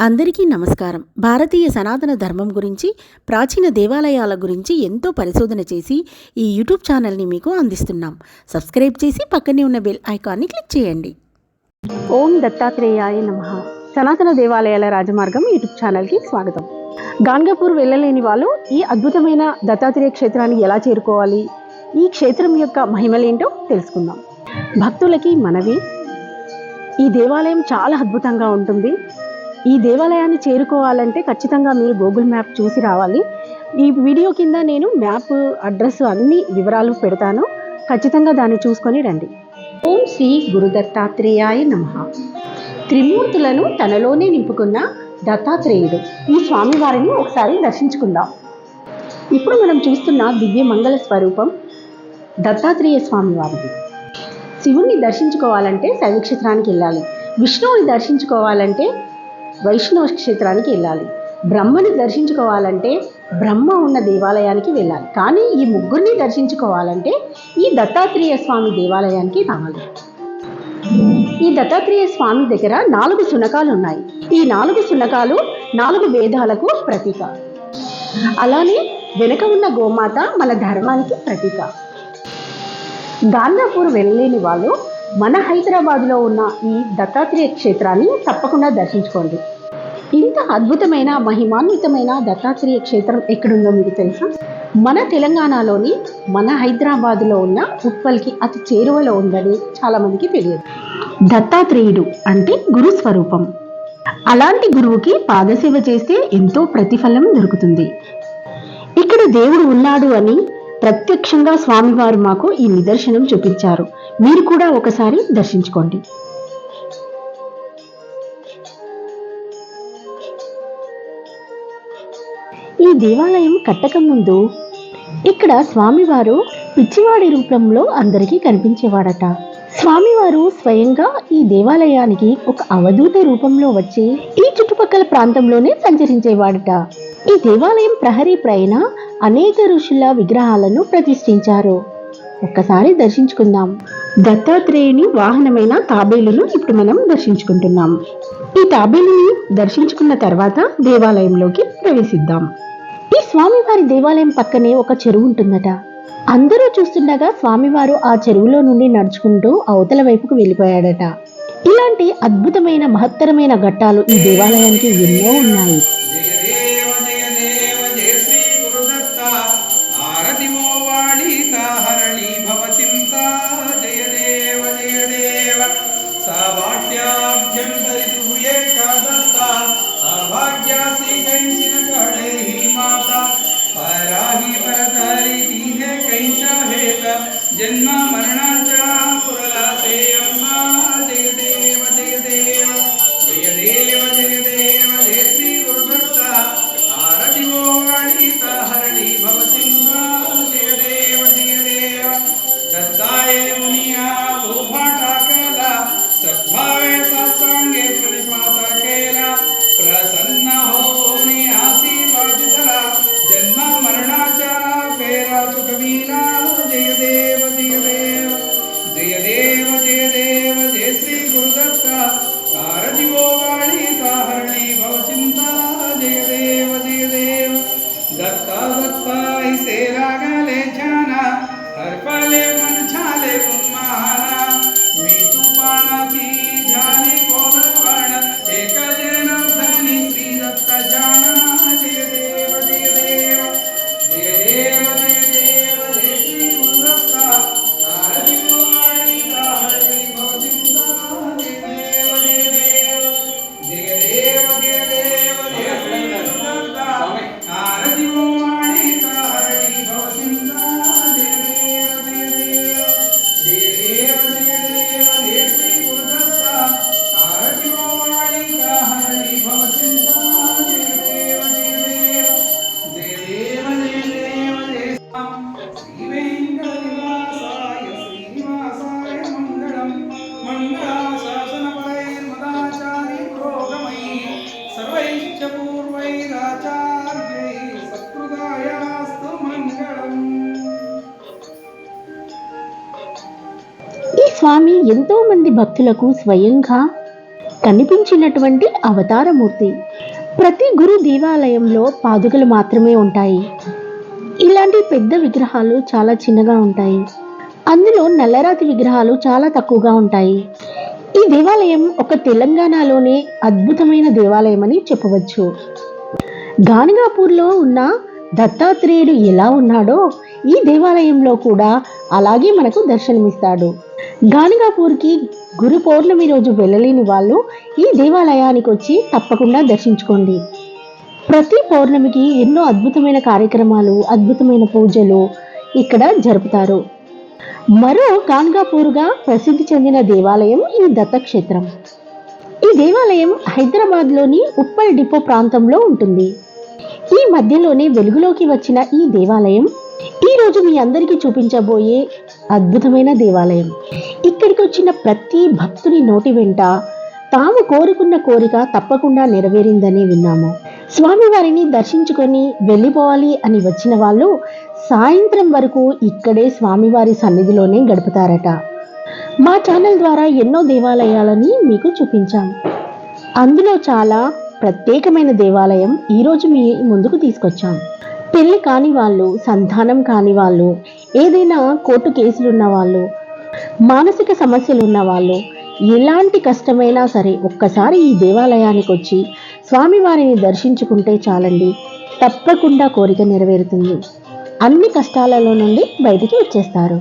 అందరికీ నమస్కారం. భారతీయ సనాతన ధర్మం గురించి ప్రాచీన దేవాలయాల గురించి ఎంతో పరిశోధన చేసి ఈ యూట్యూబ్ ఛానల్ని మీకు అందిస్తున్నాం. సబ్స్క్రైబ్ చేసి పక్కనే ఉన్న బెల్ ఐకాన్ని క్లిక్ చేయండి. ఓం దత్తాత్రేయాయ నమ. సనాతన దేవాలయాల రాజమార్గం యూట్యూబ్ ఛానల్కి స్వాగతం. గాన్గాపూర్ వెళ్ళలేని వాళ్ళు ఈ అద్భుతమైన దత్తాత్రేయ క్షేత్రాన్ని ఎలా చేరుకోవాలి? ఈ క్షేత్రం యొక్క మహిమలేంటో తెలుసుకుందాం. భక్తులకి మనవి. ఈ దేవాలయం చాలా అద్భుతంగా ఉంటుంది. ఈ దేవాలయాన్ని చేరుకోవాలంటే ఖచ్చితంగా మీరు గూగుల్ మ్యాప్ చూసి రావాలి. ఈ వీడియో కింద నేను మ్యాప్ అడ్రస్ అన్ని వివరాలు పెడతాను. ఖచ్చితంగా దాన్ని చూసుకొని రండి. ఓం శ్రీ గురుదత్తాత్రేయాయ నమ. త్రిమూర్తులను తనలోనే నింపుకున్న దత్తాత్రేయుడు. ఈ స్వామివారిని ఒకసారి దర్శించుకుందాం. ఇప్పుడు మనం చూస్తున్న దివ్య మంగళ స్వరూపం దత్తాత్రేయ స్వామివారిది. శివుణ్ణి దర్శించుకోవాలంటే శైవక్షేత్రానికి వెళ్ళాలి. విష్ణువుని దర్శించుకోవాలంటే వైష్ణవ క్షేత్రానికి వెళ్ళాలి. బ్రహ్మని దర్శించుకోవాలంటే బ్రహ్మ ఉన్న దేవాలయానికి వెళ్ళాలి. కానీ ఈ ముగ్గురిని దర్శించుకోవాలంటే ఈ దత్తాత్రేయ స్వామి దేవాలయానికి రావాలి. ఈ దత్తాత్రేయ స్వామి దగ్గర నాలుగు సునకాలు ఉన్నాయి. ఈ నాలుగు సునకాలు నాలుగు వేదాలకు ప్రతీక. అలానే వెనుక ఉన్న గోమాత మన ధర్మానికి ప్రతీక. గాంధాపూర్ వెళ్ళలేని వాళ్ళు మన హైదరాబాద్లో ఉన్న ఈ దత్తాత్రేయ క్షేత్రాన్ని తప్పకుండా దర్శించుకోండి. ఇంత అద్భుతమైన మహిమాన్వితమైన దత్తాత్రేయ క్షేత్రం ఎక్కడుందో మీకు తెలుసా? మన తెలంగాణలోని మన హైదరాబాద్లో ఉన్న ఉప్పల్కి అతి చేరువలో ఉందని చాలామందికి తెలియదు. దత్తాత్రేయుడు అంటే గురు స్వరూపం అలాంటి గురువుకి పాదసేవ చేస్తే ఎంతో ప్రతిఫలం దొరుకుతుంది. ఇక్కడ దేవుడు ఉన్నాడు అని ప్రత్యక్షంగా స్వామివారు మాకు ఈ నిదర్శనం చూపించారు. మీరు కూడా ఒకసారి దర్శించుకోండి. ఈ దేవాలయం కట్టకముందు ఇక్కడ స్వామివారు పిచ్చివాడి రూపంలో అందరికీ కనిపించేవాడట. స్వామివారు స్వయంగా ఈ దేవాలయానికి ఒక అవధూత రూపంలో వచ్చి ఈ చుట్టుపక్కల ప్రాంతంలోనే సంచరించేవాడట. ఈ దేవాలయం ప్రహరీ పైన అనేక ఋషుల విగ్రహాలను ప్రతిష్ఠించారు. ఒక్కసారి దర్శించుకుందాం. దత్తాత్రేయుని వాహనమైన తాబేలును ఇప్పుడు మనం దర్శించుకుంటున్నాం. ఈ తాబేలుని దర్శించుకున్న తర్వాత దేవాలయంలోకి ప్రవేశిద్దాం. ఈ స్వామివారి దేవాలయం పక్కనే ఒక చెరువు ఉంటుందట. అందరూ చూస్తుండగా స్వామివారు ఆ చెరువులో నుండి నడుచుకుంటూ అవతల వైపుకు వెళ్ళిపోయాడట. ఇలాంటి అద్భుతమైన మహత్తరమైన ఘట్టాలు ఈ దేవాలయానికి ఎన్నో ఉన్నాయి. భక్తులకు స్వయంగా కనిపించినటువంటి అవతారమూర్తి. ప్రతి గురు దేవాలయంలో పాదుకలు మాత్రమే ఉంటాయి. ఇలాంటి పెద్ద విగ్రహాలు చాలా చిన్నగా ఉంటాయి. అందులో నల్లరాతి విగ్రహాలు చాలా తక్కువగా ఉంటాయి. ఈ దేవాలయం ఒక తెలంగాణలోనే అద్భుతమైన దేవాలయం అని చెప్పవచ్చు. గానగాపూర్లో ఉన్న దత్తాత్రేయుడు ఎలా ఉన్నాడో ఈ దేవాలయంలో కూడా అలాగే మనకు దర్శనమిస్తాడు. గానుగాపూర్కి గురు పౌర్ణమి రోజు వెళ్ళలేని వాళ్ళు ఈ దేవాలయానికి వచ్చి తప్పకుండా దర్శించుకోండి. ప్రతి పౌర్ణమికి ఎన్నో అద్భుతమైన కార్యక్రమాలు అద్భుతమైన పూజలు ఇక్కడ జరుపుతారు. మరో కాన్గాపూర్గా ప్రసిద్ధి చెందిన దేవాలయం ఈ దత్తక్షేత్రం. ఈ దేవాలయం హైదరాబాద్లోని ఉప్పల్ డిపో ప్రాంతంలో ఉంటుంది. ఈ మధ్యలోనే వెలుగులోకి వచ్చిన ఈ దేవాలయం ఈరోజు మీ అందరికీ చూపించబోయే అద్భుతమైన దేవాలయం. ఇక్కడికి వచ్చిన ప్రతి భక్తుని నోటి వెంట తాము కోరుకున్న కోరిక తప్పకుండా నెరవేరిందని విన్నాము. స్వామివారిని దర్శించుకొని వెళ్ళిపోవాలి అని వచ్చిన వాళ్ళు సాయంత్రం వరకు ఇక్కడే స్వామివారి సన్నిధిలోనే గడుపుతారట. మా ఛానల్ ద్వారా ఎన్నో దేవాలయాలని మీకు చూపించాం. అందులో చాలా ప్రత్యేకమైన దేవాలయం ఈరోజు మీ ముందుకు తీసుకొచ్చాం. పెళ్ళి కాని వాళ్ళు సంతానం కాని వాళ్ళు ఏదైనా కోర్టు కేసులున్న వాళ్ళు మానసిక సమస్యలు ఉన్న వాళ్ళు ఎలాంటి కష్టమైనా సరే ఒక్కసారి ఈ దేవాలయానికి వచ్చి స్వామివారిని దర్శించుకుంటే చాలండి. తప్పకుండా కోరిక నెరవేరుతుంది. అన్ని కష్టాలలో నుండి బయటికి వచ్చేస్తారు.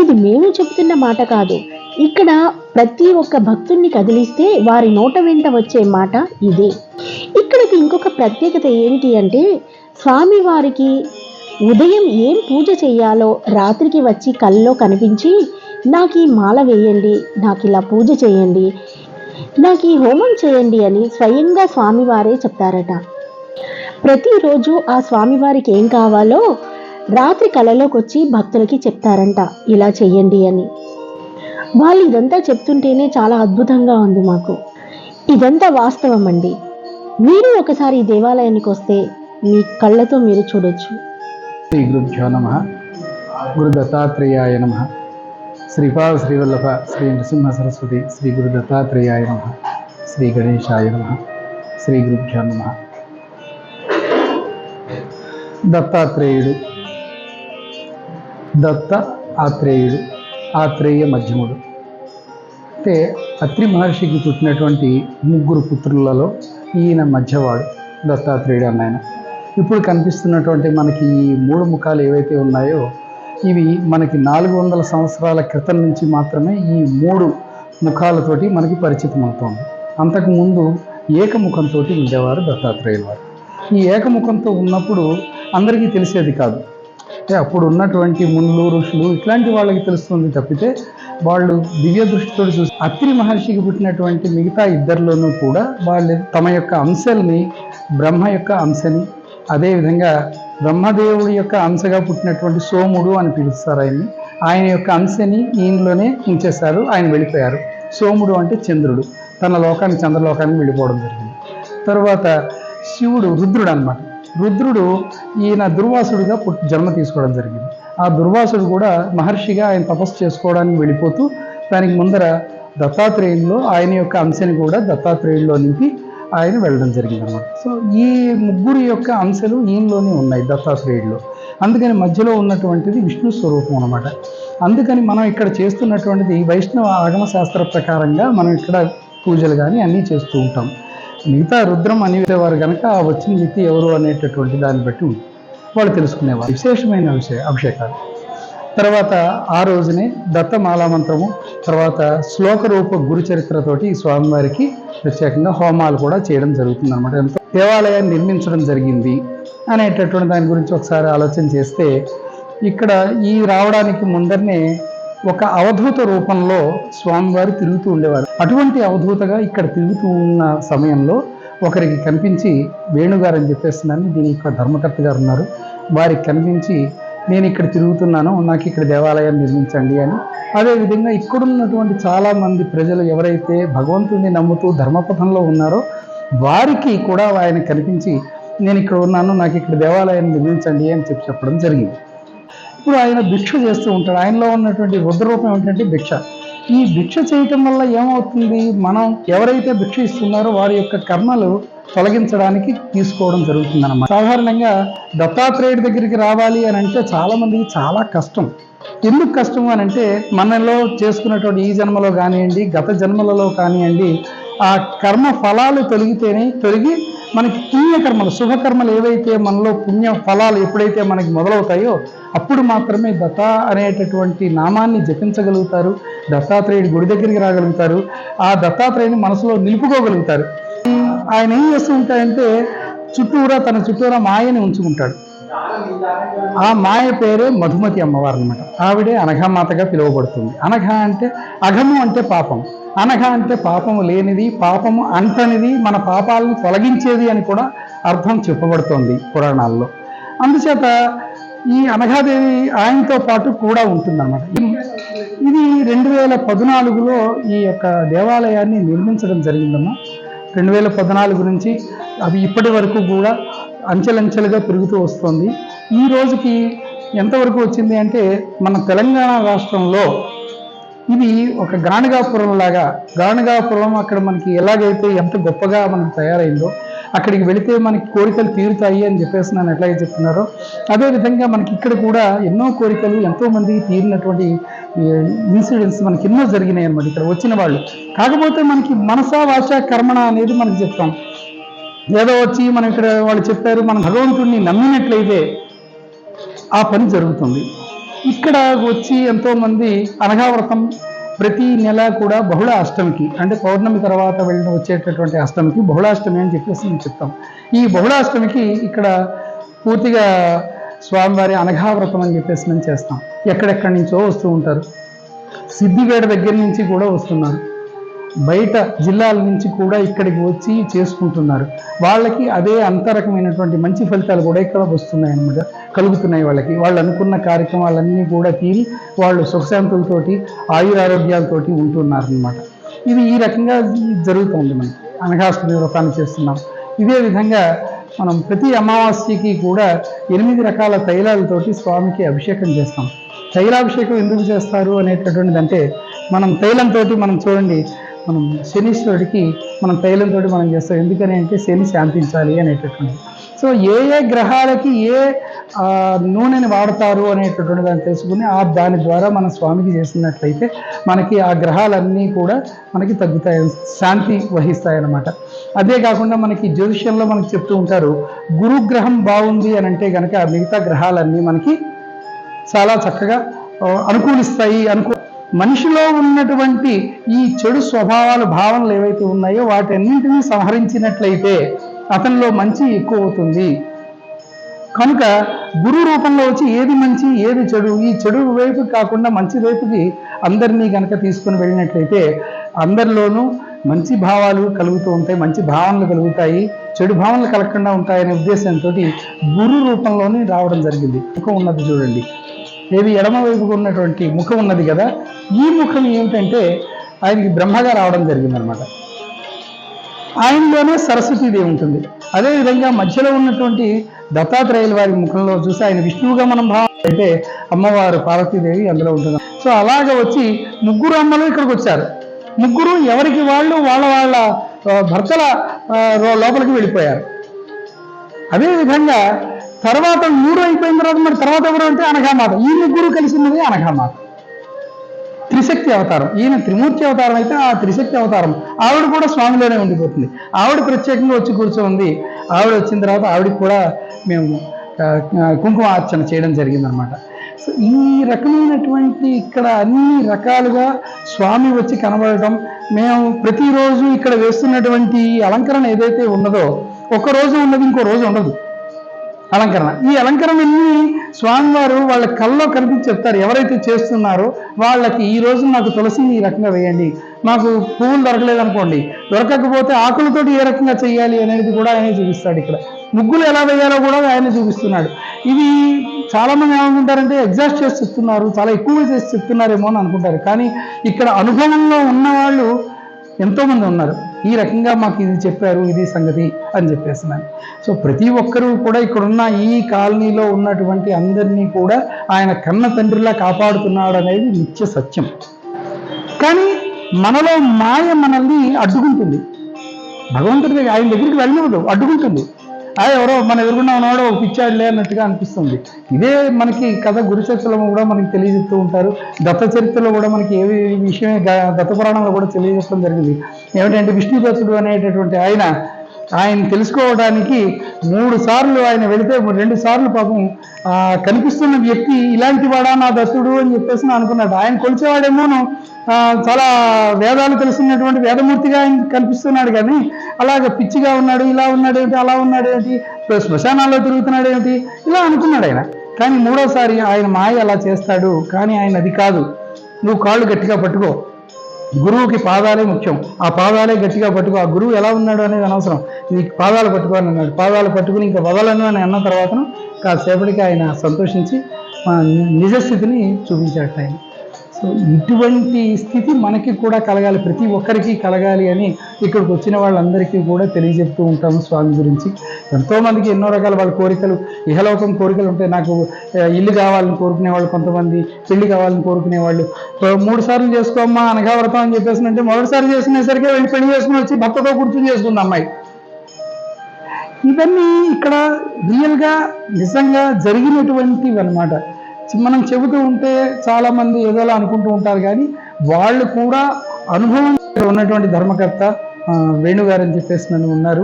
ఇది మేము చెబుతున్న మాట కాదు. ఇక్కడ ప్రతి ఒక్క భక్తుణ్ణి కదిలిస్తే వారి నోట వెంట వచ్చే మాట ఇదే. ఇక్కడికి ఇంకొక ప్రత్యేకత ఏంటి అంటే స్వామివారికి ఉదయం ఏం పూజ చేయాలో రాత్రికి వచ్చి కల్లో కనిపించి నాకు ఈ మాల వేయండి నాకు ఇలా పూజ చేయండి నాకు ఈ హోమం చేయండి అని స్వయంగా స్వామివారే చెప్తారట. ప్రతిరోజు ఆ స్వామివారికి ఏం కావాలో రాత్రి కళలోకి వచ్చి భక్తులకి చెప్తారంట ఇలా చెయ్యండి అని. వాళ్ళు ఇదంతా చెప్తుంటేనే చాలా అద్భుతంగా ఉంది మాకు. ఇదంతా వాస్తవం అండి మీరు ఒకసారి దేవాలయానికి వస్తే మీ కళ్ళతో మీరు చూడొచ్చు. శ్రీ గురుభ్యో నమ. గురు దత్తాత్రేయాయ నమ. శ్రీపాద శ్రీవల్లభ శ్రీ నృసింహ సరస్వతి శ్రీ గురు దత్తాత్రేయాయ నమ. శ్రీ గణేశాయ నమ. శ్రీ గురుభ్యో నమ. దత్తాత్రేయుడు. దత్త ఆత్రేయుడు ఆత్రేయ మధ్యముడు. అంటే అత్రి మహర్షికి పుట్టినటువంటి ముగ్గురు పుత్రులలో ఈయన మధ్యవాడు దత్తాత్రేయుడు అన్నాయన. ఇప్పుడు కనిపిస్తున్నటువంటి మనకి ఈ మూడు ముఖాలు ఏవైతే ఉన్నాయో ఇవి మనకి నాలుగు వందల సంవత్సరాల క్రితం నుంచి మాత్రమే ఈ మూడు ముఖాలతోటి మనకి పరిచితం అవుతోంది అంతకుముందు ఏకముఖంతో ఉండేవారు దత్తాత్రేయుల వారు ఈ ఏకముఖంతో ఉన్నప్పుడు అందరికీ తెలిసేది కాదు. అప్పుడు ఉన్నటువంటి మునులు ఋషులు ఇట్లాంటి వాళ్ళకి తెలుస్తుంది తప్పితే వాళ్ళు దివ్య దృష్టితో చూసి అత్రి మహర్షికి పుట్టినటువంటి మిగతా ఇద్దరిలోనూ కూడా వాళ్ళు తమ యొక్క అంశాలని బ్రహ్మ యొక్క అంశని అదేవిధంగా బ్రహ్మదేవుడి యొక్క అంశగా పుట్టినటువంటి సోముడు అని పిలుస్తారు ఆయన్ని. ఆయన యొక్క అంశని ఈయనలోనే ఉంచేశారు ఆయన వెళ్ళిపోయారు. సోముడు అంటే చంద్రుడు. తన లోకానికి చంద్రలోకానికి వెళ్ళిపోవడం జరిగింది. తర్వాత శివుడు రుద్రుడు అనమాట రుద్రుడు ఈయన దుర్వాసుడిగా పుట్టి జన్మ తీసుకోవడం జరిగింది. ఆ దుర్వాసుడు కూడా మహర్షిగా ఆయన తపస్సు చేసుకోవడానికి వెళ్ళిపోతూ దానికి ముందర దత్తాత్రేయుల్లో ఆయన యొక్క అంశని కూడా దత్తాత్రేయుల్లో నింపి ఆయన వెళ్ళడం జరిగిందనమాట సో ఈ ముగ్గురు యొక్క అంశాలు ఈయనలోనే ఉన్నాయి దత్తాశ్రేయుడిలో అందుకని మధ్యలో ఉన్నటువంటిది విష్ణు స్వరూపం అనమాట అందుకని మనం ఇక్కడ చేస్తున్నటువంటిది వైష్ణవ ఆగమ శాస్త్ర ప్రకారంగా మనం ఇక్కడ పూజలు కానీ అన్నీ చేస్తూ ఉంటాం. మిగతా రుద్రం అనేవారు కనుక ఆ వచ్చిన వ్యక్తి ఎవరు అనేటటువంటి దాన్ని బట్టి వాళ్ళు తెలుసుకునేవారు. విశేషమైన విషయ అభిషేకాలు. తర్వాత ఆ రోజునే దత్తమాలా మంత్రము తర్వాత శ్లోక రూప గురు చరిత్రతోటి ఈ స్వామివారికి ప్రత్యేకంగా హోమాలు కూడా చేయడం జరుగుతుంది అనమాట ఎంతో దేవాలయాన్ని నిర్మించడం జరిగింది అనేటటువంటి దాని గురించి ఒకసారి ఆలోచన చేస్తే ఇక్కడ ఈ రావడానికి ముందరనే ఒక అవధూత రూపంలో స్వామివారు తిరుగుతూ ఉండేవారు. అటువంటి అవధూతగా ఇక్కడ తిరుగుతూ ఉన్న సమయంలో ఒకరికి కనిపించి వేణుగారు అని చెప్పేస్తున్నాను దీని యొక్క ధర్మకర్త గారు ఉన్నారు. వారికి కనిపించి నేను ఇక్కడ తిరుగుతున్నాను నాకు ఇక్కడ దేవాలయం నిర్మించండి అని. అదేవిధంగా ఇక్కడున్నటువంటి చాలామంది ప్రజలు ఎవరైతే భగవంతుడిని నమ్ముతూ ధర్మపథంలో ఉన్నారో వారికి కూడా ఆయన కనిపించి నేను ఇక్కడ ఉన్నాను నాకు ఇక్కడ దేవాలయం నిర్మించండి అని చెప్పి చెప్పడం జరిగింది. ఇప్పుడు ఆయన భిక్ష చేస్తూ ఉంటాడు. ఆయనలో ఉన్నటువంటి రుద్రరూపం ఏంటంటే భిక్ష. ఈ భిక్ష చేయటం వల్ల ఏమవుతుంది? మనం ఎవరైతే భిక్ష ఇస్తున్నారో వారి యొక్క కర్మలు తొలగించడానికి తీసుకోవడం జరుగుతుందన్నమాట. సాధారణంగా దత్తాత్రేయుడి దగ్గరికి రావాలి అని అంటే చాలా మందికి చాలా కష్టం. ఎందుకు కష్టం అని అంటే మనలో చేసుకున్నటువంటి ఈ జన్మలో కానివ్వండి గత జన్మలలో కానివ్వండి ఆ కర్మ ఫలాలు తొలగితేనే తొలగి మనకి పుణ్యకర్మలు శుభకర్మలు ఏవైతే మనలో పుణ్య ఫలాలు ఎప్పుడైతే మనకి మొదలవుతాయో అప్పుడు మాత్రమే దత్త అనేటటువంటి నామాన్ని జపించగలుగుతారు దత్తాత్రేయుడి గుడి దగ్గరికి రాగలుగుతారు ఆ దత్తాత్రేయుని మనసులో నిలుపుకోగలుగుతారు. ఆయన ఏం చేస్తూ ఉంటాయంటే చుట్టూరా తన చుట్టూరా మాయని ఉంచుకుంటాడు. ఆ మాయ పేరే మధుమతి అమ్మవారు అనమాట ఆవిడే అనఘమాతగా పిలువబడుతుంది. అనఘ అంటే అఘము అంటే పాపం. అనఘ అంటే పాపము లేనిది పాపము అంటనిది మన పాపాలను తొలగించేది అని కూడా అర్థం చెప్పబడుతోంది పురాణాల్లో. అందుచేత ఈ అనఘాదేవి ఆయనతో పాటు కూడా ఉంటుందన్నమాట. ఇది రెండు వేల పద్నాలుగులో ఈ యొక్క దేవాలయాన్ని నిర్మించడం జరిగిందమ్మా. రెండు వేల పద్నాలుగు నుంచి అవి ఇప్పటి వరకు కూడా అంచెలంచెలుగా పెరుగుతూ వస్తుంది. ఈ రోజుకి ఎంతవరకు వచ్చింది అంటే మన తెలంగాణ రాష్ట్రంలో ఇది ఒక గాణగాపురం లాగా గాణగాపురం అక్కడ మనకి ఎలాగైతే ఎంత గొప్పగా మనకి తయారైందో అక్కడికి వెళితే మనకి కోరికలు తీరుతాయి అని చెప్పేసి నన్ను ఎట్లాగే చెప్తున్నారు. అదేవిధంగా మనకి ఇక్కడ కూడా ఎన్నో కోరికలు ఎంతోమంది తీరినటువంటి ఇన్సిడెంట్స్ మనకి ఎన్నో జరిగినాయి అనమాట ఇక్కడ వచ్చిన వాళ్ళు. కాకపోతే మనకి మనసా వాచ కర్మణ అనేది మనకి చెప్తాం. ఏదో వచ్చి మనం ఇక్కడ వాళ్ళు చెప్పారు మనం భగవంతుడిని నమ్మినట్లయితే ఆ పని జరుగుతుంది. ఇక్కడ వచ్చి ఎంతోమంది అనఘావ్రతం ప్రతి నెల కూడా బహుళ అష్టమికి అంటే పౌర్ణమి తర్వాత వెళ్ళిన వచ్చేటటువంటి అష్టమికి బహుళాష్టమి అని చెప్పేసి మేము చెప్తాం. ఈ బహుళాష్టమికి ఇక్కడ పూర్తిగా స్వామివారి అనఘావ్రతం అని చెప్పేసి మేము చేస్తాం. ఎక్కడెక్కడి నుంచో వస్తూ ఉంటారు. సిద్ధిపేట దగ్గర నుంచి కూడా వస్తున్నారు. బయట జిల్లాల నుంచి కూడా ఇక్కడికి వచ్చి చేసుకుంటున్నారు. వాళ్ళకి అదే అంతరకమైనటువంటి మంచి ఫలితాలు కూడా ఇక్కడ వస్తున్నాయి అన్నమాట కలుగుతున్నాయి వాళ్ళకి. వాళ్ళు అనుకున్న కార్యక్రమాలన్నీ కూడా తీరి వాళ్ళు సుఖశాంతులతోటి ఆయురారోగ్యాలతోటి ఉంటున్నారు అనమాట ఇది ఈ రకంగా జరుగుతుంది మనం అనఘాష్టమి వ్రతాన్ని చేస్తున్నాం. ఇదే విధంగా మనం ప్రతి అమావాస్యకి కూడా ఎనిమిది రకాల తైలాలతోటి స్వామికి అభిషేకం చేస్తాం. తైలాభిషేకం ఎందుకు చేస్తారు అనేటటువంటిది అంటే మనం తైలంతో మనం చూడండి మనం శనీశ్వరుడికి మనం తైలంతో మనం చేస్తాం. ఎందుకని అంటే శని శాంతించాలి అనేటటువంటి. సో ఏ ఏ గ్రహాలకి ఏ ఆ, నూనెని వాడతారు అనేటటువంటి దాన్ని తెలుసుకుని ఆ దాని ద్వారా మన స్వామికి చేసినట్లయితే మనకి ఆ గ్రహాలన్నీ కూడా మనకి తగ్గుతాయి శాంతి వహిస్తాయి అన్నమాట అదే కాకుండా మనకి జ్యోతిష్యంలో మనకి చెప్తూ ఉంటారు గురుగ్రహం బాగుంది అని అంటే కనుక మిగతా గ్రహాలన్నీ మనకి చాలా చక్కగా అనుకూలిస్తాయి అనుకూ మనిషిలో ఉన్నటువంటి ఈ చెడు స్వభావాలు భావనలు ఏవైతే ఉన్నాయో వాటన్నింటినీ సంహరించినట్లయితే అతనిలో మంచి ఎక్కువ అవుతుంది కనుక గురు రూపంలో వచ్చి ఏది మంచి ఏది చెడు ఈ చెడు వైపు కాకుండా మంచి వైపుకి అందరినీ కనుక తీసుకుని వెళ్ళినట్లయితే అందరిలోనూ మంచి భావాలు కలుగుతూ ఉంటాయి మంచి భావనలు కలుగుతాయి చెడు భావనలు కలగకుండా ఉంటాయనే ఉద్దేశంతో గురు రూపంలోనే రావడం జరిగింది. ఒక ఉన్నది చూడండి. ఏది ఎడమ వైపుకు ఉన్నటువంటి ముఖం ఉన్నది కదా ఈ ముఖం ఏమిటంటే ఆయనకి బ్రహ్మగా రావడం జరిగిందనమాట ఆయనలోనే సరస్వతీదేవి ఉంటుంది. అదేవిధంగా మధ్యలో ఉన్నటువంటి దత్తాత్రేయుల వారి ముఖంలో చూసి ఆయన విష్ణువుగా మనం భావం అయితే అమ్మవారు పార్వతీదేవి అందులో ఉంటుంది. సో అలాగ వచ్చి ముగ్గురు అమ్మలు ఇక్కడికి వచ్చారు. ముగ్గురు ఎవరికి వాళ్ళు? వాళ్ళ వాళ్ళ భర్తల లోపలికి వెళ్ళిపోయారు. అదేవిధంగా తర్వాత మూడు అయిపోయిన తర్వాత మరి తర్వాత ఎవరు అంటే అనఘామాత. ఈ ముగ్గురు కలిసి ఉన్నది అనఘామాత. త్రిశక్తి అవతారం. ఈయన త్రిమూర్తి అవతారం అయితే ఆ త్రిశక్తి అవతారం. ఆవిడ కూడా స్వామిలోనే ఉండిపోతుంది. ఆవిడ ప్రత్యేకంగా వచ్చి కూర్చోంది ఆవిడ వచ్చిన తర్వాత ఆవిడకి కూడా మేము కుంకుమ అర్చన చేయడం జరిగిందనమాట. సో ఈ రకమైనటువంటి ఇక్కడ అన్ని రకాలుగా స్వామి వచ్చి కనబడటం మేము ప్రతిరోజు ఇక్కడ వేస్తున్నటువంటి అలంకరణ ఏదైతే ఉన్నదో ఒక రోజు ఉన్నది ఇంకో రోజు ఉండదు. అలంకరణ. ఈ అలంకరణన్నీ స్వామివారు వాళ్ళ కల్లో కనిపించి చెప్తారు ఎవరైతే చేస్తున్నారో వాళ్ళకి ఈ రోజు నాకు తులసిని ఈ రకంగా వేయండి. మాకు పువ్వులు దొరకలేదు అనుకోండి. దొరకకపోతే ఆకులతోటి ఏ రకంగా చేయాలి అనేది కూడా ఆయనే చూపిస్తాడు ఇక్కడ. ముగ్గులు ఎలా వేయాలో కూడా ఆయన చూపిస్తున్నాడు. ఇది చాలామంది ఏమనుకుంటారంటే ఎగ్జాస్ట్ చేసి చెప్తున్నారు చాలా ఎక్కువగా చేసి చెప్తున్నారేమో అని అనుకుంటారు. కానీ ఇక్కడ అనుభవంలో ఉన్న వాళ్ళు ఎంతోమంది ఉన్నారు. ఈ రకంగా మాకు ఇది చెప్పారు ఇది సంగతి అని చెప్పేస్తున్నాను. సో ప్రతి ఒక్కరూ కూడా ఇక్కడున్న ఈ కాలనీలో ఉన్నటువంటి అందరినీ కూడా ఆయన కన్న తండ్రిలా కాపాడుతున్నాడు అనేది నిత్య సత్యం. కానీ మనలో మాయ మనల్ని అడ్డుకుంటుంది. భగవంతుడి ఆయన దగ్గరికి వెళ్ళినప్పుడు అడ్డుకుంటుంది. ఎవరో మన ఎదురుకుండా ఉన్నవాడు పిచ్చాడు లేనట్టుగా అనిపిస్తుంది. ఇదే మనకి కథ గురుచరిత్రలో కూడా మనకి తెలియజెప్తూ ఉంటారు. దత్త చరిత్రలో కూడా మనకి ఏ విషయమే దత్తపురాణంలో దత్త పురాణంలో కూడా తెలియజెప్పడం జరిగింది. ఏమిటంటే విష్ణుదత్తుడు అనేటటువంటి ఆయన ఆయన తెలుసుకోవడానికి మూడు సార్లు ఆయన వెళితే రెండు సార్లు పాపం కనిపిస్తున్న వ్యక్తి ఇలాంటి వాడా నా దత్తుడు అని చెప్పేసి నేను అనుకున్నాడు. ఆయన కొలిచేవాడేమోను చాలా వేదాలు తెలుసున్నటువంటి వేదమూర్తిగా ఆయన కనిపిస్తున్నాడు కానీ అలాగ పిచ్చిగా ఉన్నాడు ఇలా ఉన్నాడు ఏంటి అలా ఉన్నాడు ఏంటి శ్మశానాల్లో తిరుగుతున్నాడు ఏంటి ఇలా అనుకున్నాడు ఆయన. కానీ మూడోసారి ఆయన మాయ అలా చేస్తాడు కానీ ఆయన అది కాదు. నువ్వు కాళ్ళు గట్టిగా పట్టుకో. గురువుకి పాదాలే ముఖ్యం. ఆ పాదాలే గట్టిగా పట్టుకో ఆ గురువు ఎలా ఉన్నాడు అనేది అనవసరం. నీకు పాదాలు పట్టుకోని అన్నాడు. పాదాలు పట్టుకుని ఇంకా వదలను అని అన్న తర్వాత కాసేపటికి ఆయన సంతోషించి నిజస్థితిని చూపించాడు ఆయన. సో ఇటువంటి స్థితి మనకి కూడా కలగాలి. ప్రతి ఒక్కరికి కలగాలి అని ఇక్కడికి వచ్చిన వాళ్ళందరికీ కూడా తెలియజెప్తూ ఉంటాము స్వామి గురించి. ఎంతోమందికి ఎన్నో రకాల వాళ్ళ కోరికలు ఇహలోకం కోరికలు ఉంటాయి. నాకు ఇల్లు కావాలని కోరుకునే వాళ్ళు కొంతమంది పెళ్ళి కావాలని కోరుకునే వాళ్ళు. మూడు సార్లు చేసుకోమ్మా అనగా వ్రతం అని చెప్పేసి అంటే మొదటిసారి చేసుకునేసరికి వెళ్ళి పెళ్ళి చేసుకుని వచ్చి భర్తతో కూర్చొని చేసుకుంది అమ్మాయి. ఇవన్నీ ఇక్కడ రియల్గా నిజంగా జరిగినటువంటివి అన్నమాట. మనం చెబుతూ ఉంటే చాలా మంది ఏదోలా అనుకుంటూ ఉంటారు కానీ వాళ్ళు కూడా అనుభవం ఉన్నటువంటి ధర్మకర్త ఆ, వేణు గారు అని చెప్పేసి నన్ను ఉన్నారు.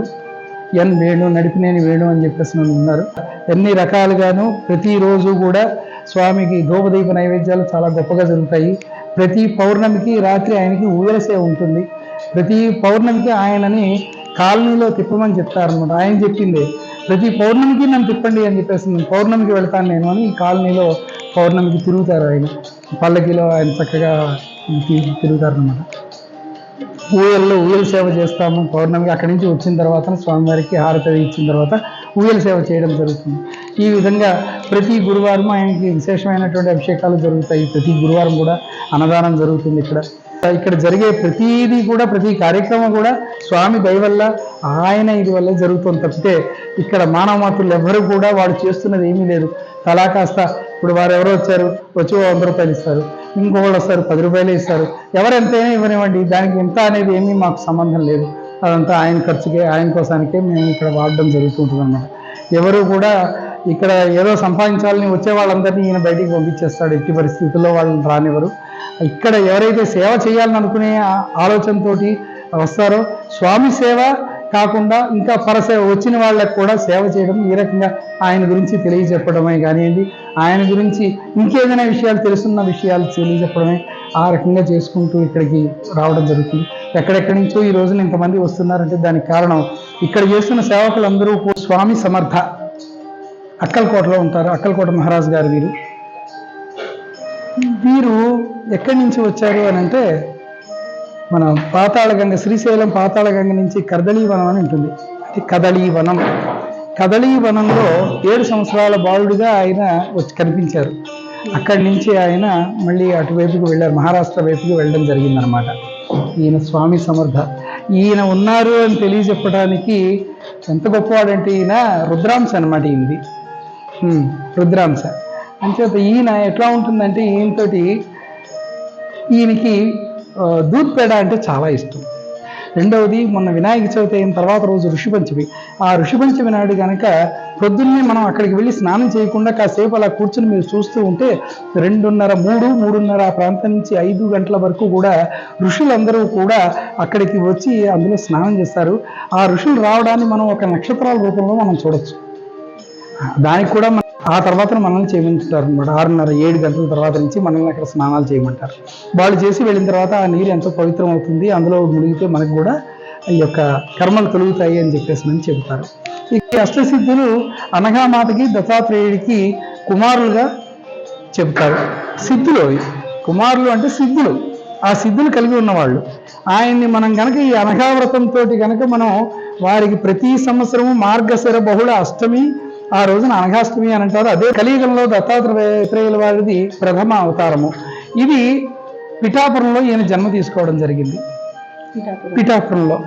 ఎన్ వేణు నడిపినేని వేణు అని చెప్పేసి నన్ను ఉన్నారు. ఎన్ని రకాలుగాను ప్రతిరోజు కూడా స్వామికి ధూపదీప నైవేద్యాలు చాలా గొప్పగా జరుగుతాయి. ప్రతి పౌర్ణమికి రాత్రి ఆయనకి ఊయలసే ఉంటుంది. ప్రతి పౌర్ణమికి ఆయనని కాలనీలో తిప్పమని చెప్తారనమాట ఆయన చెప్పింది ప్రతి పౌర్ణమికి నన్ను తిప్పండి అని చెప్పేసి నేను పౌర్ణమికి వెళ్తాను నేను అని ఈ కాలనీలో పౌర్ణమికి తిరుగుతారు ఆయన. పల్లకిలో ఆయన చక్కగా తిరుగుతారు అనమాట ఊయల్లో ఊయల సేవ చేస్తాము. పౌర్ణమికి అక్కడి నుంచి వచ్చిన తర్వాత స్వామివారికి హారతి ఇచ్చిన తర్వాత ఊయల సేవ చేయడం జరుగుతుంది. ఈ విధంగా ప్రతి గురువారం ఆయనకి విశేషమైనటువంటి అభిషేకాలు జరుగుతాయి. ప్రతి గురువారం కూడా అన్నదానం జరుగుతుంది ఇక్కడ. ఇక్కడ జరిగే ప్రతిదీ కూడా ప్రతి కార్యక్రమం కూడా స్వామి దయ వల్ల ఆయన ఇది వల్ల జరుగుతుంది తప్పితే ఇక్కడ మానవ మాతృలు ఎవ్వరూ కూడా వాడు చేస్తున్నది ఏమీ లేదు. తలా కాస్త ఇప్పుడు వారు ఎవరో వచ్చారు వచ్చి వంద రూపాయలు ఇస్తారు ఇంకొకళ్ళు వస్తారు పది రూపాయలు ఇస్తారు. ఎవరు ఎంతైనా ఇవ్వనివ్వండి దానికి ఎంత అనేది ఏమీ మాకు సంబంధం లేదు. అదంతా ఆయన ఖర్చుకే ఆయన కోసానికే మేము ఇక్కడ వాడడం జరుగుతుంటుంది అన్నమాట. ఎవరు కూడా ఇక్కడ ఏదో సంపాదించాలని వచ్చే వాళ్ళందరినీ ఈయన బయటికి పంపించేస్తాడు. ఎట్టి పరిస్థితుల్లో వాళ్ళని రానివ్వరు. ఇక్కడ ఎవరైతే సేవ చేయాలని అనుకునే ఆలోచనతో వస్తారో స్వామి సేవ కాకుండా ఇంకా పరసేవ వచ్చిన వాళ్ళకి కూడా సేవ చేయడం ఈ రకంగా ఆయన గురించి తెలియజెప్పడమే కానివ్వండి ఆయన గురించి ఇంకేదైనా విషయాలు తెలుసున్న విషయాలు తెలియజెప్పడమే ఆ రకంగా చేసుకుంటూ ఇక్కడికి రావడం జరుగుతుంది. ఎక్కడెక్కడి నుంచో ఈ రోజున ఇంతమంది వస్తున్నారంటే దానికి కారణం ఇక్కడ చేస్తున్న సేవకులందరూ స్వామి సమర్థ. అక్కలకోటలో ఉంటారు అక్కలకోట మహారాజు గారు వీరు. వీరు ఎక్కడి నుంచి వచ్చారు అని అంటే మన పాతాళగంగ శ్రీశైలం పాతాళగంగ నుంచి కదళీవనం అని ఉంటుంది. అది కదళీవనం. కదళీవనంలో ఏడు సంవత్సరాల బాలుడిగా ఆయన వచ్చి కనిపించారు. అక్కడి నుంచి ఆయన మళ్ళీ అటువైపుకి వెళ్ళారు మహారాష్ట్ర వైపుకి వెళ్ళడం జరిగిందనమాట ఈయన స్వామి సమర్థ. ఈయన ఉన్నారు అని తెలియజెప్పడానికి ఎంత గొప్పవాడంటే ఈయన రుద్రాంశ అనమాట ఈయనది. రుద్రాంశ. అంచేత ఈయన ఎట్లా ఉంటుందంటే ఈయనతోటి ఈయనకి దూద్ పేడ అంటే చాలా ఇష్టం. రెండవది మొన్న వినాయక చవితి అయిన తర్వాత రోజు ఋషి పంచమి ఆ ఋషి పంచమి నాడు కనుక పొద్దున్నే మనం అక్కడికి వెళ్ళి స్నానం చేయకుండా కాసేపు అలా కూర్చుని మీరు చూస్తూ ఉంటే రెండున్నర మూడు మూడున్నర ఆ ప్రాంతం నుంచి ఐదు గంటల వరకు కూడా ఋషులందరూ కూడా అక్కడికి వచ్చి అందులో స్నానం చేస్తారు. ఆ ఋషులు రావడాన్ని మనం ఒక నక్షత్రాల రూపంలో మనం చూడొచ్చు. దానికి కూడా ఆ తర్వాత మనల్ని చేయమంటారు అనమాట. ఆరున్నర ఏడు గంటల తర్వాత నుంచి మనల్ని అక్కడ స్నానాలు చేయమంటారు. వాళ్ళు చేసి వెళ్ళిన తర్వాత ఆ నీరు ఎంతో పవిత్రం అవుతుంది అందులో మునిగితే మనకు కూడా ఈ యొక్క కర్మలు తొలుగుతాయి అని చెప్పేసి అని చెబుతారు. ఈ అష్టసిద్ధులు అనఘామాతకి దత్తాత్రేయుడికి కుమారులుగా చెబుతారు. సిద్ధులు కుమారులు అంటే సిద్ధులు. ఆ సిద్ధులు కలిగి ఉన్నవాళ్ళు. ఆయన్ని మనం కనుక ఈ అనఘావ్రతంతో కనుక మనం వారికి ప్రతి సంవత్సరము మార్గశిర బహుళ అష్టమి ఆ రోజున అనఘాష్టమి అని అంటారు. అదే కలియుగంలో దత్తాత్రేయుల వారిది ప్రథమ అవతారము. ఇది పిఠాపురంలో ఈయన జన్మ తీసుకోవడం జరిగింది. పిఠాపురంలో.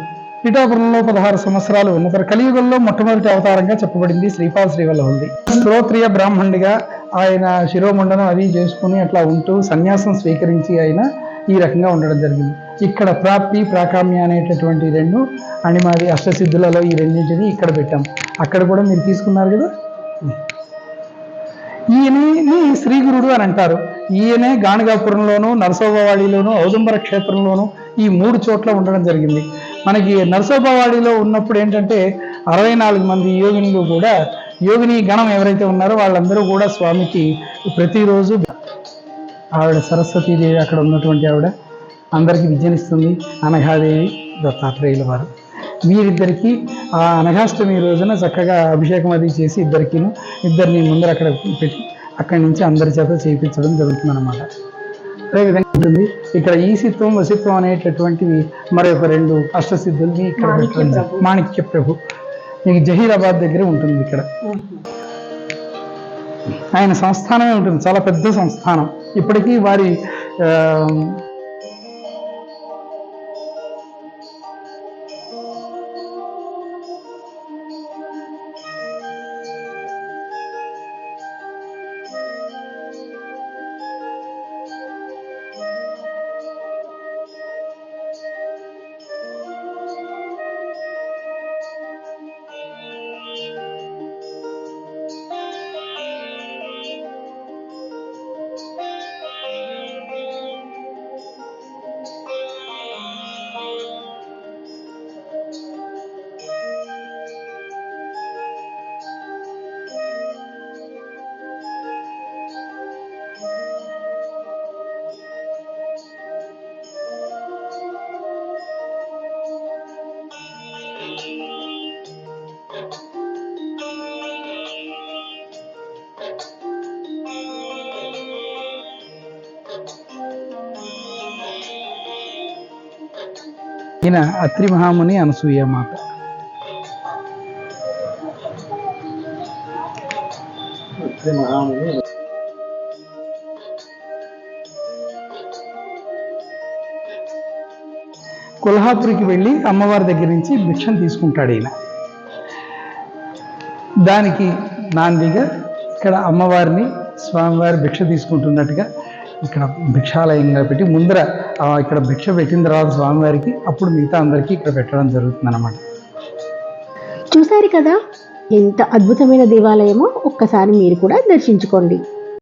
పిఠాపురంలో పదహారు సంవత్సరాలు ఉన్న తర్వాత కలియుగంలో మొట్టమొదటి అవతారంగా చెప్పబడింది శ్రీపాద శ్రీవల్లభుడి శ్రోత్రియ బ్రాహ్మణుడిగా ఆయన శిరోమండనం అది చేసుకుని అట్లా ఉంటూ సన్యాసం స్వీకరించి ఆయన ఈ రకంగా ఉండడం జరిగింది. ఇక్కడ ప్రాప్తి ప్రాకామ్య అనేటటువంటి రెండు అణిమాది అష్టసిద్ధులలో ఈ రెండింటిని ఇక్కడ పెట్టాం. అక్కడ కూడా మీరు తీసుకున్నారు కదా? ఈయనని శ్రీగురుడు అని అంటారు. ఈయనే గాణగాపురంలోను నరసోబవాడిలోను ఔదుంబర క్షేత్రంలోను ఈ మూడు చోట్ల ఉండడం జరిగింది. మనకి నరసోబవాడిలో ఉన్నప్పుడు ఏంటంటే అరవై నాలుగు మంది యోగినులు కూడా యోగిని గణం ఎవరైతే ఉన్నారో వాళ్ళందరూ కూడా స్వామికి ప్రతిరోజు ఆవిడ సరస్వతీదేవి అక్కడ ఉన్నటువంటి ఆవిడ అందరికీ విద్యనిస్తుంది అనఘాదేవి దత్తాత్రేయుల వారు. వీరిద్దరికి ఆ అనఘాష్టమి రోజున చక్కగా అభిషేకం అది చేసి ఇద్దరికిను ఇద్దరిని ముందర అక్కడ పెట్టి అక్కడి నుంచి అందరి చేత చేయించడం జరుగుతుంది అనమాట అదేవిధంగా ఉంటుంది. ఇక్కడ ఈసిత్వం వసిత్వం అనేటటువంటివి మరి ఒక రెండు అష్టసిద్ధుల్ని ఇక్కడ పెట్టడం. మాణిక్య ప్రభు. మీకు జహీరాబాద్ దగ్గర ఉంటుంది ఇక్కడ. ఆయన సంస్థానమే ఉంటుంది. చాలా పెద్ద సంస్థానం. ఇప్పటికీ వారి ఈయన అత్రి మహాముని అనసూయ మాత. కొల్హాపురికి వెళ్ళి అమ్మవారి దగ్గర నుంచి భిక్షం తీసుకుంటాడు ఈయన. దానికి నాందిగా ఇక్కడ అమ్మవారిని స్వామివారి భిక్ష తీసుకుంటున్నట్టుగా ఇక్కడ భిక్షాలయంగా పెట్టి ముందర ఇక్కడ భిక్ష పెట్టిన తర్వాత స్వామివారికి అప్పుడు మిగతా అందరికీ ఇక్కడ పెట్టడం జరుగుతుంది అనమాట చూశారు కదా? ఎంత అద్భుతమైన దేవాలయమో ఒక్కసారి మీరు కూడా దర్శించుకోండి.